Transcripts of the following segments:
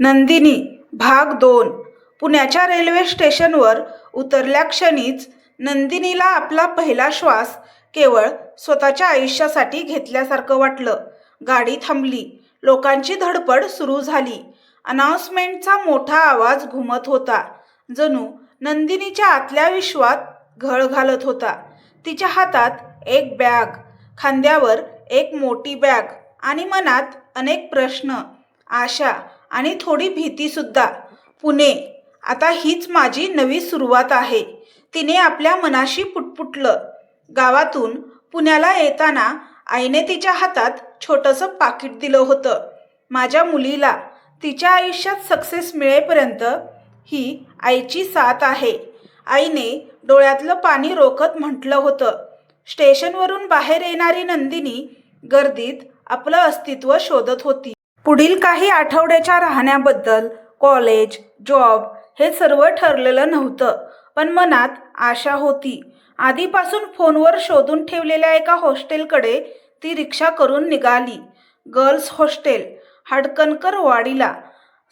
नंदिनी भाग दोन. पुण्याच्या रेल्वे स्टेशनवर उतरल्याक्षणीच नंदिनीला आपला पहिला श्वास केवळ स्वतःच्या आयुष्यासाठी घेतल्यासारखं वाटलं. गाडी थांबली. लोकांची धडपड सुरू झाली. अनाउन्समेंटचा मोठा आवाज घुमत होता. जणू नंदिनीच्या आतल्या विश्वात घळ घालत होता. तिच्या हातात एक बॅग खांद्यावर एक मोठी बॅग आणि मनात अनेक प्रश्न आशा आणि थोडी भीतीसुद्धा पुणे. आता हीच माझी नवी सुरुवात आहे. तिने आपल्या मनाशी पुटपुटलं. गावातून पुण्याला येताना आईने तिच्या हातात छोटंसं पाकिट दिलं होतं. माझ्या मुलीला तिच्या आयुष्यात सक्सेस मिळेपर्यंत ही आईची साथ आहे. आईने डोळ्यातलं पाणी रोखत म्हटलं होतं. स्टेशनवरून बाहेर येणारी नंदिनी गर्दीत आपलं अस्तित्व शोधत होती. पुढील काही आठवड्याच्या राहण्याबद्दल कॉलेज जॉब हे सर्व ठरलेलं नव्हतं पण मनात आशा होती. आधीपासून फोनवर शोधून ठेवलेल्या एका हॉस्टेलकडे ती रिक्षा करून निघाली. गर्ल्स हॉस्टेल हडकणकर वाडीला.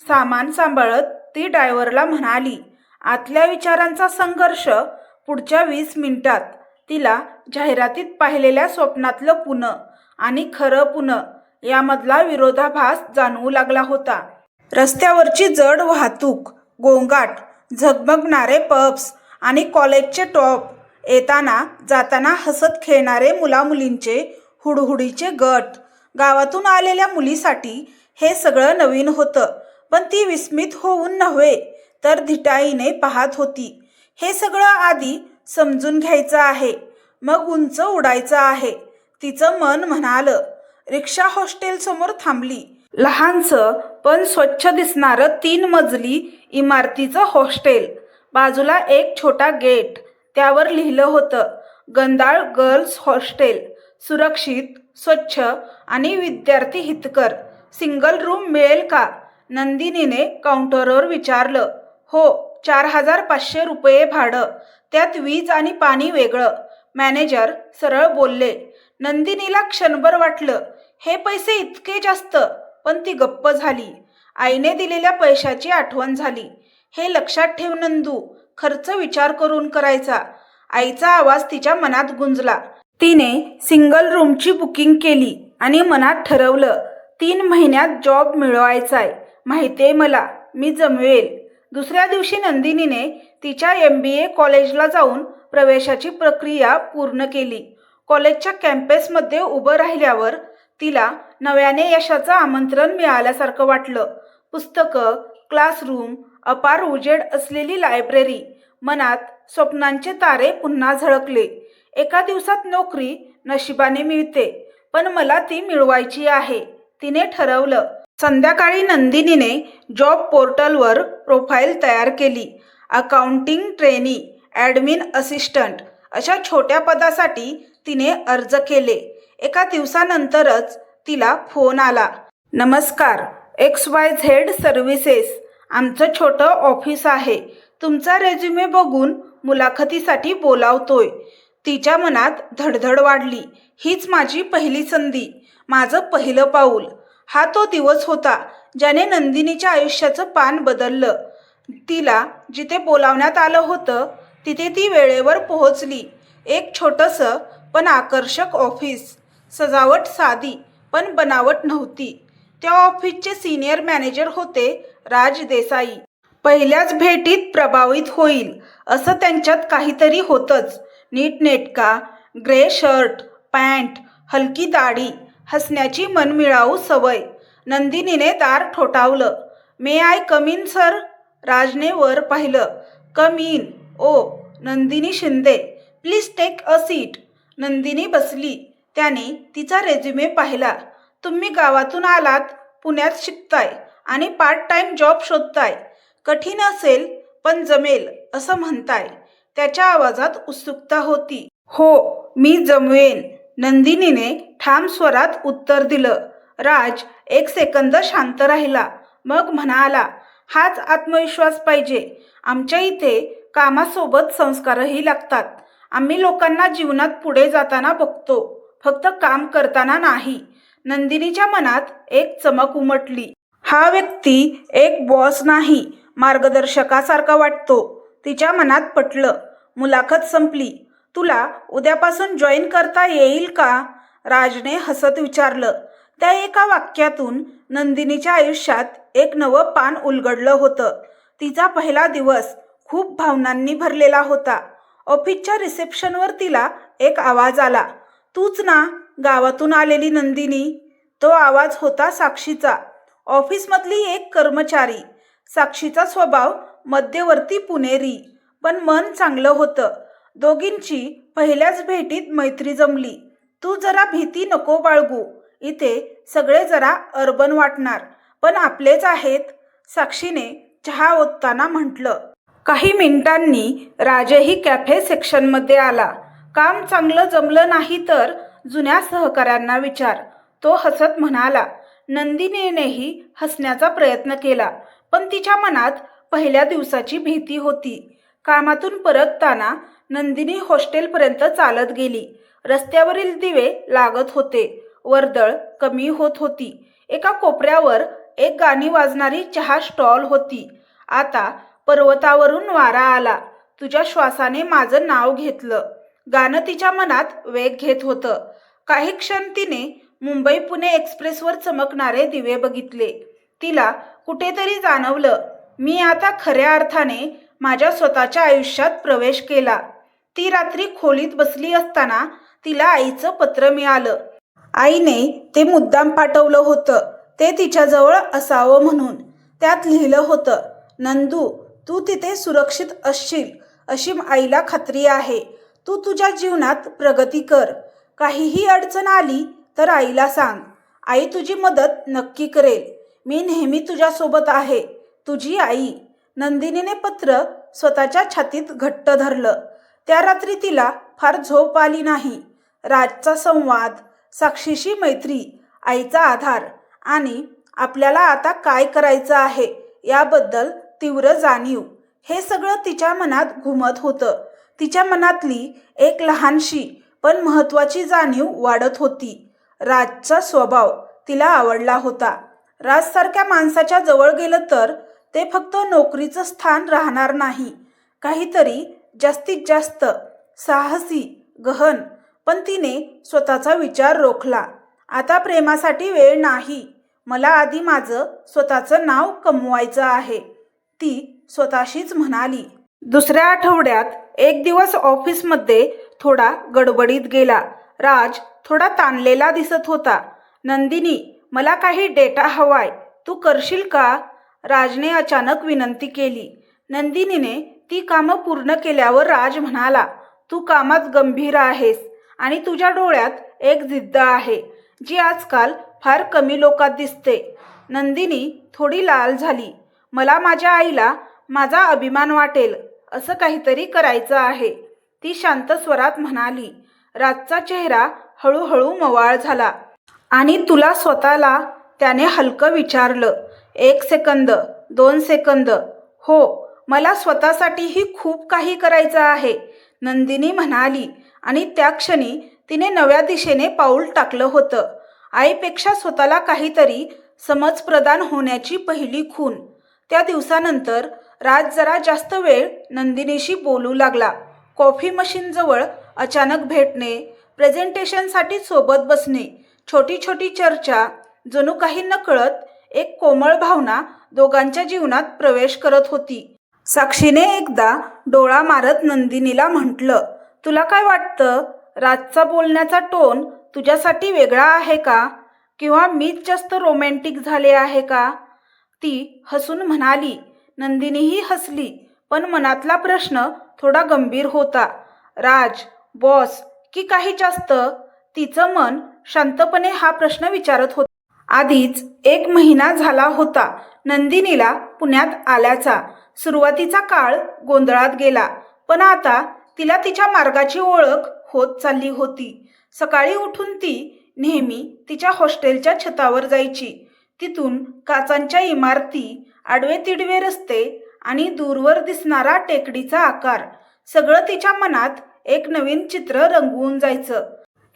सामान सांभाळत ती ड्रायव्हरला म्हणाली आतल्या विचारांचा संघर्ष पुढच्या वीस मिनिटात. तिला जाहिरातीत पाहिलेल्या स्वप्नातलं पुणं आणि खरं पुणं यामधला विरोधाभास जाणवू लागला होता. रस्त्यावरची जड वाहतूक गोंगाट झगमगणारे पब्स आणि कॉलेजचे टॉप येताना जाताना हसत खेळणारे मुलामुलींचे हुडहुडीचे गट गावातून आलेल्या मुलीसाठी हे सगळं नवीन होतं. पण ती विस्मित होऊन नव्हे तर धिटाईने पाहत होती. हे सगळं आधी समजून घ्यायचं आहे. मग उंच उडायचं आहे. तिचं मन म्हणालं रिक्षा हॉस्टेल समोर थांबली. लहानसं पण स्वच्छ दिसणारं तीन मजली इमारतीचं हॉस्टेल. बाजूला एक छोटा गेट. त्यावर लिहिलं होतं गंधाळ गर्ल्स हॉस्टेल. सुरक्षित स्वच्छ आणि विद्यार्थी हितकर. सिंगल रूम मिळेल का? नंदिनीने काउंटरवर विचारलं. हो चार हजार पाचशे रुपये भाडं. त्यात वीज आणि पाणी वेगळं. मॅनेजर सरळ बोलले. नंदिनीला क्षणभर वाटलं हे पैसे इतके जास्त पण ती गप्प झाली. आईने दिलेल्या पैशाची आठवण झाली. हे लक्षात ठेव नंदू खर्च विचार करून करायचा. आईचा आवाज तिच्या मनात गुंजला. तिने सिंगल रूमची बुकिंग केली आणि मनात ठरवलं तीन महिन्यात जॉब मिळवायचाय. माहितीये मला मी जमवेल दुसऱ्या दिवशी नंदिनीने तिच्या एम बी ए कॉलेजला जाऊन प्रवेशाची प्रक्रिया पूर्ण केली. कॉलेजच्या कॅम्पसमध्ये उभं राहिल्यावर तिला नव्याने यशाचं आमंत्रण मिळाल्यासारखं वाटलं. पुस्तकं क्लासरूम अपार उजेड असलेली लायब्ररी मनात स्वप्नांचे तारे पुन्हा झळकले. एका दिवसात नोकरी नशिबाने मिळते पण मला ती मिळवायची आहे तिने ठरवलं. संध्याकाळी नंदिनीने जॉब पोर्टलवर प्रोफाईल तयार केली. अकाउंटिंग ट्रेनी ॲडमिन असिस्टंट अशा छोट्या पदासाठी तिने अर्ज केले. एका दिवसानंतरच तिला फोन आला. नमस्कार एक्स वाय झेड सर्व्हिसेस आमचं छोटं ऑफिस आहे. तुमचा रेझ्युमे बघून मुलाखतीसाठी बोलावतोय. तिच्या मनात धडधड वाढली. हीच माझी पहिली संधी माझं पहिलं पाऊल. हा तो दिवस होता ज्याने नंदिनीच्या आयुष्याचं पान बदललं. तिला जिथे बोलावण्यात आलं होतं तिथे ती वेळेवर पोहोचली. एक छोटंसं पण आकर्षक ऑफिस. सजावट साधी पण बनावट नव्हती. त्या ऑफिसचे सिनियर मॅनेजर होते राज देसाई. पहिल्याच भेटीत प्रभावित होईल असं त्यांच्यात काहीतरी होतंच. नीटनेटका ग्रे शर्ट पॅन्ट हलकी दाढी हसण्याची मनमिळावू सवय. नंदिनीने दार ठोठावलं. May I come in sir? राजने वर पाहिलं. Come in. Oh Nandini Shinde please take a seat. Nandini बसली. त्याने तिचा रेझ्युमे पाहिला. तुम्ही गावातून आलात पुण्यात शिकताय आणि पार्ट टाइम जॉब शोधताय. कठीण असेल पण जमेल असं म्हणताय. त्याच्या आवाजात उत्सुकता होती. हो मी जमवेन. नंदिनीने ठाम स्वरात उत्तर दिलं. राज एक सेकंद शांत राहिला. मग म्हणाला हाच आत्मविश्वास पाहिजे. आमच्या इथे कामासोबत संस्कारही लागतात. आम्ही लोकांना जीवनात पुढे जाताना बघतो. फक्त काम करताना नाही. नंदिनीच्या मनात एक चमक उमटली. हा व्यक्ती एक बॉस नाही मार्गदर्शकासारखा वाटतो. तिच्या मनात पटलं. मुलाखत संपली. तुला उद्यापासून जॉईन करता येईल का? राजने हसत विचारलं. त्या एका वाक्यातून नंदिनीच्या आयुष्यात एक नवं पान उलगडलं होतं. तिचा पहिला दिवस खूप भावनांनी भरलेला होता. ऑफिसच्या रिसेप्शनवर तिला एक आवाज आला. तूच ना गावातून आलेली नंदिनी. तो आवाज होता साक्षीचा. ऑफिसमधली एक कर्मचारी. साक्षीचा स्वभाव मध्यवर्ती पुणेरी पण मन चांगलं होतं. दोघींची पहिल्याच भेटीत मैत्री जमली. तू जरा भीती नको बाळगू. इथे सगळे जरा अर्बन वाटणार पण आपलेच आहेत साक्षीने चहा ओतताना म्हटलं. काही मिनिटांनी राजही कॅफे सेक्शनमध्ये आला. काम चांगलं जमलं नाही तर जुन्या सहकाऱ्यांना विचार. तो हसत म्हणाला नंदिनीनेही हसण्याचा प्रयत्न केला पण तिच्या मनात पहिल्या दिवसाची भीती होती. कामातून परतताना नंदिनी हॉस्टेलपर्यंत चालत गेली. रस्त्यावरील दिवे लागत होते. वर्दळ कमी होत होती. एका कोपऱ्यावर एक गाणी वाजणारी चहा स्टॉल होती. आता पर्वतावरून वारा आला. तुझ्या श्वासाने माझं नाव घेतलं. गाणं तिच्या मनात वेग घेत होतं. काही क्षण तिने मुंबई पुणे एक्सप्रेसवर चमकणारे दिवे बघितले. तिला कुठेतरी जाणवलं मी आता खऱ्या अर्थाने माझ्या स्वतःच्या आयुष्यात प्रवेश केला. ती रात्री खोलीत बसली असताना तिला आईचं पत्र मिळालं. आईने ते मुद्दाम पाठवलं होतं. ते तिच्याजवळ असावं म्हणून. त्यात लिहिलं होतं नंदू तू तिथे सुरक्षित असशील अशी आईला खात्री आहे. तू तुझ्या जीवनात प्रगती कर. काहीही अडचण आली तर आईला सांग. आई तुझी मदत नक्की करेल. मी नेहमी तुझ्यासोबत आहे. तुझी आई. नंदिनीने पत्र स्वतःच्या छातीत घट्ट धरलं. त्या रात्री तिला फार झोप आली नाही. राजचा संवाद साक्षीशी मैत्री आईचा आधार आणि आपल्याला आता काय करायचं आहे याबद्दल तीव्र जाणीव हे सगळं तिच्या मनात घुमत होतं. तिच्या मनातली एक लहानशी पण महत्त्वाची जाणीव वाढत होती. राजचा स्वभाव तिला आवडला होता. राजसारख्या माणसाच्या जवळ गेलं तर ते फक्त नोकरीचं स्थान राहणार नाही. काहीतरी जास्तीत जास्त साहसी गहन पण तिने स्वतःचा विचार रोखला. आता प्रेमासाठी वेळ नाही. मला आधी माझं स्वतःचं नाव कमवायचं आहे. ती स्वतःशीच म्हणाली. दुसऱ्या आठवड्यात एक दिवस ऑफिसमध्ये थोडा गडबडीत गेला. राज थोडा ताणलेला दिसत होता. नंदिनी मला काही डेटा हवाय. तू करशील का? राजने अचानक विनंती केली. नंदिनीने ती कामं पूर्ण केल्यावर राज म्हणाला तू कामात गंभीर आहेस आणि तुझ्या डोळ्यात एक जिद्द आहे जी आजकाल फार कमी लोकात दिसते. नंदिनी थोडी लाल झाली. मला माझ्या आईला माझा अभिमान वाटेल. असं काहीतरी करायचं आहे. ती शांत स्वरात म्हणाली राजचा चेहरा हळूहळू मवाळ झाला आणि तुला स्वतःला त्याने हलकं विचारलं एक सेकंद दोन सेकंद हो मला स्वतःसाठीही खूप काही करायचं आहे. नंदिनी म्हणाली आणि त्या क्षणी तिने नव्या दिशेने पाऊल टाकलं होतं. आईपेक्षा स्वतःला काहीतरी समज प्रदान होण्याची पहिली खून. त्या दिवसानंतर राज जरा जास्त वेळ नंदिनीशी बोलू लागला. कॉफी मशीनजवळ अचानक भेटणे प्रेझेंटेशनसाठी सोबत बसणे छोटी छोटी चर्चा जणू काही नकळत एक कोमळ भावना दोघांच्या जीवनात प्रवेश करत होती. साक्षीने एकदा डोळा मारत नंदिनीला म्हटलं तुला काय वाटतं? राजचा बोलण्याचा टोन तुझ्यासाठी वेगळा आहे का? किंवा मीच जास्त रोमॅन्टिक झाले आहे का? ती हसून म्हणाली नंदिनीही हसली पण मनातला प्रश्न थोडा गंभीर होता. राज बॉस की काही जास्त? तिचं मन शांतपणे हा प्रश्न विचारत होता. आधीच एक महिना झाला होता नंदिनीला पुण्यात आल्याचा. सुरुवातीचा काळ गोंधळात गेला पण आता तिला तिच्या मार्गाची ओळख होत चालली होती. सकाळी उठून ती नेहमी तिच्या हॉस्टेलच्या छतावर जायची. तिथून काचांच्या इमारती आडवे तिडवे रस्ते आणि दूरवर दिसणारा टेकडीचा आकार. सगळं तिच्या मनात एक नवीन चित्र रंगवून जायचं.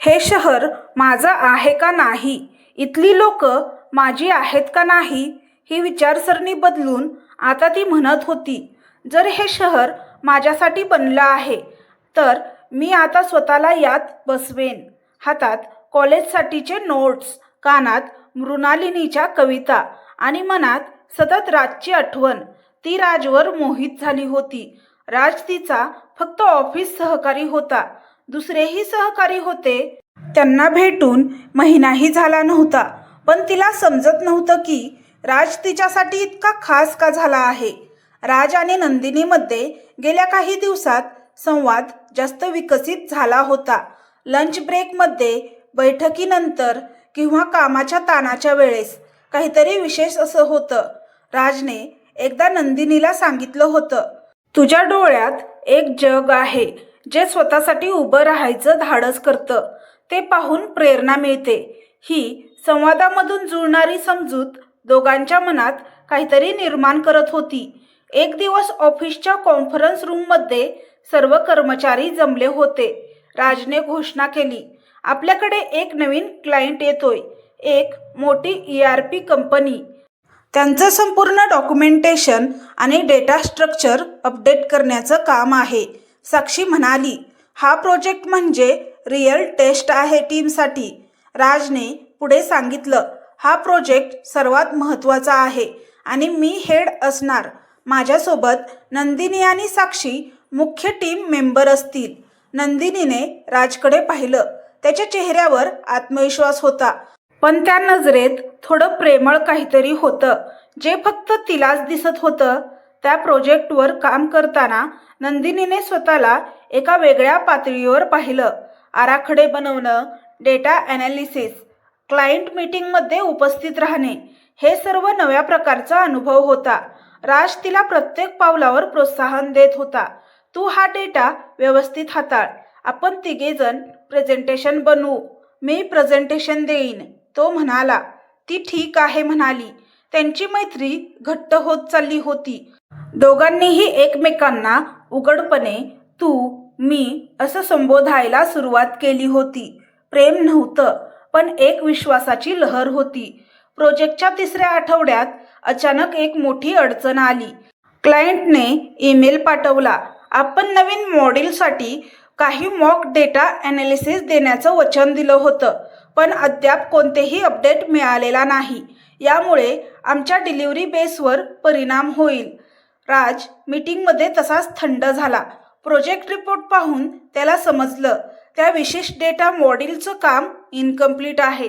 हे शहर माझं आहे का नाही? इथली लोक माझी आहेत का नाही? ही विचारसरणी बदलून आता ती म्हणत होती जर हे शहर माझ्यासाठी बनलं आहे तर मी आता स्वतःला यात बसवेन हातात कॉलेजसाठीचे नोट्स कानात मृणालिनीच्या कविता आणि मनात सतत राजची आठवण. ती राजवर मोहित झाली होती. राज तिचा फक्त ऑफिस सहकारी होता. दुसरेही सहकारी होते. त्यांना भेटून महिनाही झाला नव्हता. पण तिला समजत नव्हतं की राज तिच्यासाठी इतका खास का झाला आहे. राज आणि नंदिनीमध्ये गेल्या काही दिवसात संवाद जास्त विकसित झाला होता. लंच ब्रेकमध्ये बैठकीनंतर किंवा कामाच्या ताणाच्या वेळेस काहीतरी विशेष असं होतं. राजने एकदा नंदिनीला सांगितलं होतं तुझ्या डोळ्यात एक जग आहे जे स्वतःसाठी उभं राहायचं धाडस करतं. ते पाहून प्रेरणा मिळते. ही संवादामधून जुळणारी समजूत दोघांच्या मनात काहीतरी निर्माण करत होती. एक दिवस ऑफिसच्या कॉन्फरन्स रूममध्ये सर्व कर्मचारी जमले होते. राजने घोषणा केली आपल्याकडे एक नवीन क्लायंट येतोय. एक मोठी ई आर पी कंपनी. त्यांचं संपूर्ण डॉक्युमेंटेशन आणि डेटा स्ट्रक्चर अपडेट करण्याचं काम आहे. साक्षी म्हणाली हा प्रोजेक्ट म्हणजे रिअल टेस्ट आहे टीमसाठी. राजने पुढे सांगितलं हा प्रोजेक्ट सर्वात महत्त्वाचा आहे आणि मी हेड असणार. माझ्यासोबत नंदिनी आणि साक्षी मुख्य टीम मेंबर असतील. नंदिनीने राजकडे पाहिलं. त्याच्या चेहऱ्यावर आत्मविश्वास होता. पण त्या नजरेत थोडं प्रेमळ काहीतरी होतं. जे फक्त तिलाच दिसत होतं त्या प्रोजेक्टवर काम करताना नंदिनीने स्वतःला एका वेगळ्या पातळीवर पाहिलं. आराखडे बनवणं डेटा ॲनालिसिस क्लायंट मीटिंगमध्ये उपस्थित राहणे हे सर्व नव्या प्रकारचा अनुभव होता. राज तिला प्रत्येक पावलावर प्रोत्साहन देत होता. तू हा डेटा व्यवस्थित हाताळ. आपण तिघेजण प्रेझेंटेशन बनवू. मी प्रेझेंटेशन देईन. तो म्हणाला ती ठीक आहे म्हणाली. त्यांची मैत्री घट्ट होत चालली होती. दोघांनीही एकमेकांना उघडपणे तू मी असं संबोधायला सुरुवात केली होती. प्रेम नव्हतं पण एक विश्वासाची लहर होती. प्रोजेक्टच्या तिसऱ्या आठवड्यात अचानक एक मोठी अडचण आली. क्लायंटने ईमेल पाठवला आपण नवीन मॉडेलसाठी काही मॉक डेटा ॲनालिसिस देण्याचं वचन दिलं होतं. पण अद्याप कोणतेही अपडेट मिळालेला नाही. यामुळे आमच्या डिलिव्हरी बेसवर परिणाम होईल. राज मीटिंगमध्ये तसाच थंड झाला. प्रोजेक्ट रिपोर्ट पाहून त्याला समजलं त्या विशेष डेटा मॉडेलचं काम इनकम्प्लीट आहे.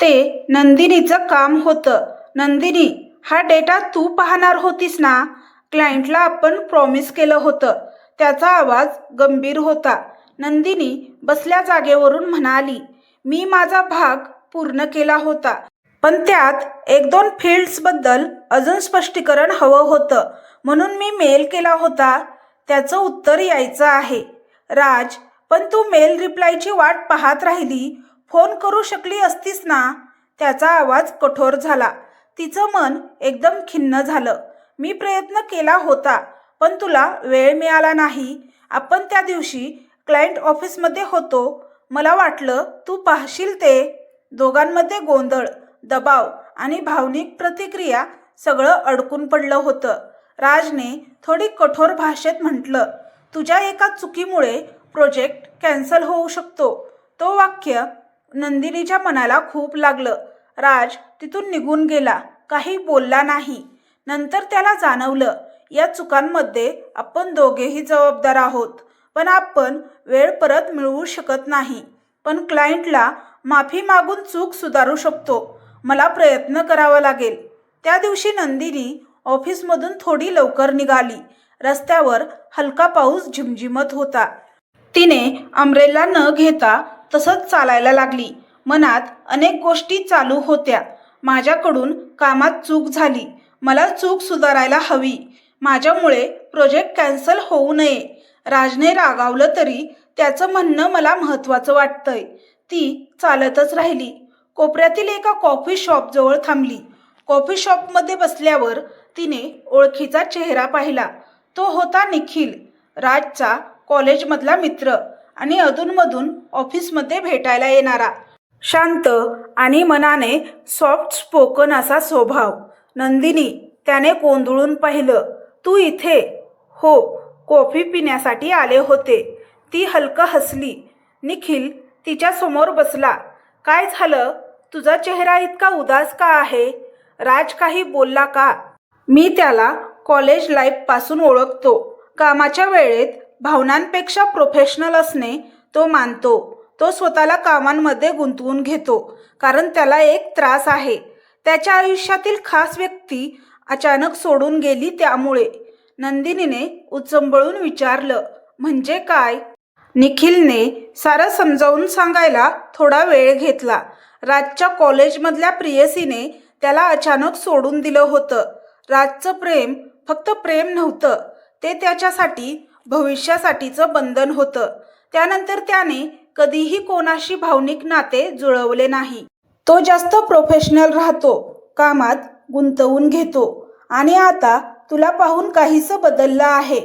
ते नंदिनीचं काम होतं. नंदिनी हा डेटा तू पाहणार होतीस ना? क्लायंटला आपण प्रॉमिस केलं होतं. त्याचा आवाज गंभीर होता. नंदिनी बसल्या जागेवरून म्हणाली मी माझा भाग पूर्ण केला होता. पण त्यात एक दोन फील्ड्सबद्दल अजून स्पष्टीकरण हवं होतं. म्हणून मी मेल केला होता. त्याचं उत्तर यायचं आहे. राज पण तू मेल रिप्लायची वाट पाहत राहिली. फोन करू शकली असतीस ना? त्याचा आवाज कठोर झाला. तिचं मन एकदम खिन्न झालं. मी प्रयत्न केला होता पण तुला वेळ मिळाला नाही. आपण त्या दिवशी क्लायंट ऑफिसमध्ये होतो. मला वाटलं तू पाहशील ते. दोघांमध्ये गोंधळ दबाव आणि भावनिक प्रतिक्रिया सगळं अडकून पडलं होतं. राजने थोडी कठोर भाषेत म्हटलं तुझ्या एका चुकीमुळे प्रोजेक्ट कॅन्सल होऊ शकतो. तो वाक्य नंदिनीच्या मनाला खूप लागलं. राज तिथून निघून गेला काही बोलला नाही. नंतर त्याला जाणवलं या चुकांमध्ये आपण दोघेही जबाबदार आहोत. पण आपण वेळ परत मिळवू शकत नाही. पण क्लायंटला माफी मागून चूक सुधारू शकतो. मला प्रयत्न करावा लागेल. त्या दिवशी नंदिनी ऑफिसमधून थोडी लवकर निघाली. रस्त्यावर हलका पाऊस झिमझिमत होता. तिने अमरेला न घेता तसंच चालायला लागली. मनात अनेक गोष्टी चालू होत्या. माझ्याकडून कामात चूक झाली. मला चूक सुधारायला हवी. माझ्यामुळे प्रोजेक्ट कॅन्सल होऊ नये. राजने रागावलं तरी त्याचं म्हणणं मला महत्त्वाचं वाटतंय. ती चालतच राहिली. कोपऱ्यातील एका कॉफी शॉपजवळ थांबली. कॉफी शॉपमध्ये बसल्यावर तिने ओळखीचा चेहरा पाहिला. तो होता निखिल राजचा कॉलेजमधला मित्र आणि अधूनमधून ऑफिसमध्ये भेटायला येणारा. शांत आणि मनाने सॉफ्ट स्पोकन असा स्वभाव. नंदिनी त्याने कोंदळून पाहिलं तू इथे? हो कॉफी पिण्यासाठी आले होते. ती हलकं हसली. निखिल तिच्यासमोर बसला. काय झालं? तुझा चेहरा इतका उदास का आहे? राज काही बोलला का? मी त्याला कॉलेज लाईफपासून ओळखतो. कामाच्या वेळेत भावनांपेक्षा प्रोफेशनल असणे तो मानतो. तो स्वतःला कामांमध्ये गुंतवून घेतो कारण त्याला एक त्रास आहे. त्याच्या आयुष्यातील खास व्यक्ती अचानक सोडून गेली त्यामुळे. नंदिनीने उचंबळून विचारलं म्हणजे काय? निखिलने सारं समजावून सांगायला थोडा वेळ घेतला. राजच्या कॉलेजमधल्या प्रियसीने त्याला अचानक सोडून दिलं होतं. राजचं प्रेम फक्त प्रेम नव्हतं ते त्याच्यासाठी भविष्यासाठीचं बंधन होतं. त्यानंतर त्याने कधीही कोणाशी भावनिक नाते जुळवले नाही. तो जास्त प्रोफेशनल राहतो कामात गुंतवून घेतो. आणि आता तुला पाहून काहीसं बदललं आहे?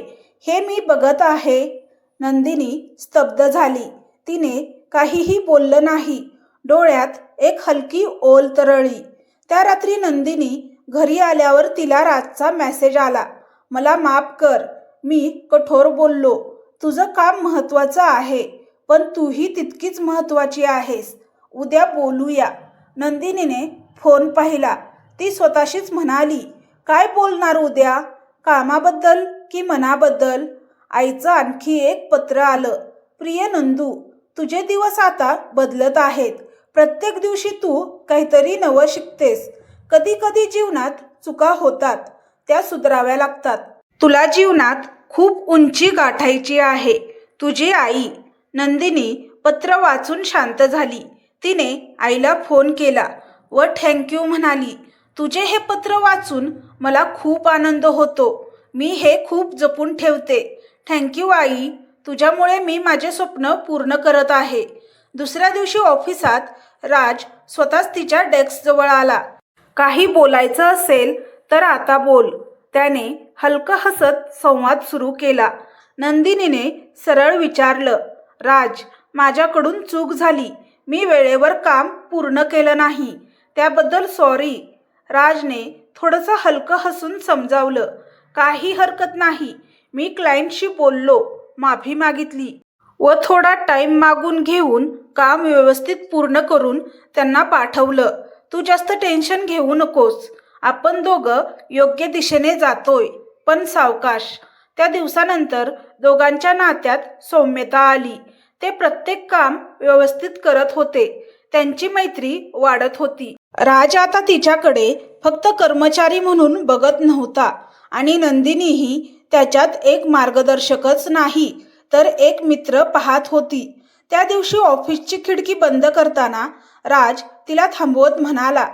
हे मी बघत आहे. नंदिनी स्तब्ध झाली. तिने काहीही बोललं नाही. डोळ्यात एक हलकी ओल तरळली. त्या रात्री नंदिनी घरी आल्यावर तिला रातचा मेसेज आला. मला माफ कर. मी कठोर बोललो. तुझं काम महत्त्वाचं आहे पण तूही तितकीच महत्त्वाची आहेस. उद्या बोलूया. नंदिनीने फोन पाहिला. ती स्वतःशीच म्हणाली काय बोलणार उद्या? कामाबद्दल की मनाबद्दल? आईचं आणखी एक पत्र आलं. प्रिय नंदू तुझे दिवस आता बदलत आहेत. प्रत्येक दिवशी तू काहीतरी नवं शिकतेस. कधी कधी जीवनात चुका होतात. त्या सुधाराव्या लागतात. तुला जीवनात खूप उंची गाठायची आहे. तुझी आई नंदिनी पत्र वाचून शांत झाली. तिने आईला फोन केला व थँक्यू म्हणाली. तुझे हे पत्र वाचून मला खूप आनंद होतो. मी हे खूप जपून ठेवते. थँक्यू आई. तुझ्यामुळे मी माझे स्वप्न पूर्ण करत आहे. दुसऱ्या दिवशी ऑफिसात राज स्वतःच तिच्या डेस्कजवळ आला. काही बोलायचं असेल तर आता बोल. त्याने हलकं हसत संवाद सुरू केला. नंदिनीने सरळ विचारलं राज माझ्याकडून चूक झाली. मी वेळेवर काम पूर्ण केलं नाही. त्याबद्दल सॉरी राजने थोडंसं हलकं हसून समजावलं. काही हरकत नाही. मी क्लायंटशी बोललो. माफी मागितली. व थोडा टाईम मागून घेऊन काम व्यवस्थित पूर्ण करून त्यांना पाठवलं. तू जास्त टेन्शन घेऊ नकोस. आपण दोघं योग्य दिशेने जातोय. पण सावकाश. त्या दिवसानंतर दोघांच्या नात्यात सौम्यता आली. ते प्रत्येक काम व्यवस्थित करत होते. त्यांची मैत्री वाढत होती. राज आता तिच्याकडे फक्त कर्मचारी म्हणून बघत नव्हता आणि नंदिनीही त्याच्यात एक मार्गदर्शकच नाही तर एक मित्र पाहत होती. त्या दिवशी ऑफिसची खिडकी बंद करताना राज तिला थांबवत म्हणाला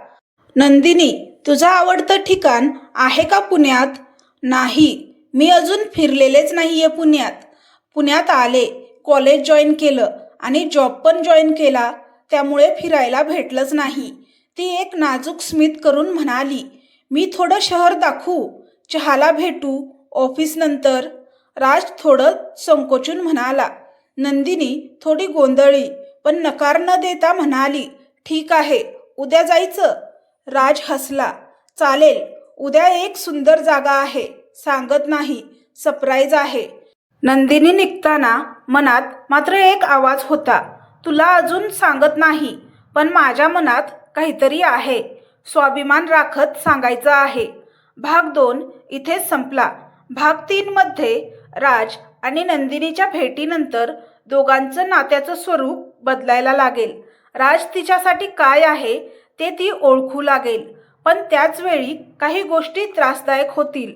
नंदिनी तुझं आवडतं ठिकाण आहे का पुण्यात? नाही मी अजून फिरलेलेच नाहीये पुण्यात. पुण्यात आले कॉलेज जॉईन केलं आणि जॉब पण जॉईन केला त्यामुळे फिरायला भेटलंच नाही. ती एक नाजूक स्मित करून म्हणाली मी थोडं शहर दाखवू चहाला भेटू ऑफिस नंतर. राज थोडं संकोचून म्हणाला नंदिनी थोडी गोंधळी पण नकार न देता म्हणाली ठीक आहे उद्या जायचं. राज हसला चालेल उद्या एक सुंदर जागा आहे सांगत नाही सरप्राईज आहे. नंदिनी निघताना मनात मात्र एक आवाज होता तुला अजून सांगत नाही पण माझ्या मनात काहीतरी आहे. स्वाभिमान राखत सांगायचं आहे. भाग दोन इथेच संपला. भाग तीनमध्ये राज आणि नंदिनीच्या भेटीनंतर दोघांचं नात्याचं स्वरूप बदलायला लागेल. राज तिच्यासाठी काय आहे ते ती ओळखू लागेल. पण त्याचवेळी काही गोष्टी त्रासदायक होतील.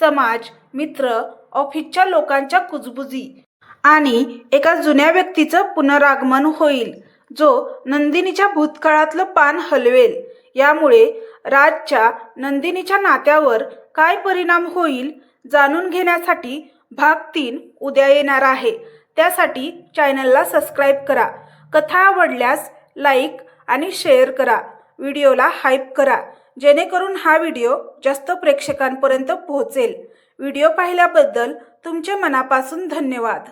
समाज मित्र ऑफिसच्या लोकांच्या कुजबुजी आणि एका जुन्या व्यक्तीचं पुनरागमन होईल. जो नंदिनीच्या भूतकाळातलं पान हलवेल. यामुळे राजच्या नंदिनीच्या नात्यावर काय परिणाम होईल जाणून घेण्यासाठी भाग तीन उद्या येणार आहे. त्यासाठी चॅनलला सबस्क्राईब करा. कथा आवडल्यास लाईक आणि शेअर करा. व्हिडिओला हाईप करा. जेणेकरून हा व्हिडिओ जास्त प्रेक्षकांपर्यंत पोहोचेल. व्हिडिओ पाहिल्याबद्दल तुमचे मनापासून धन्यवाद.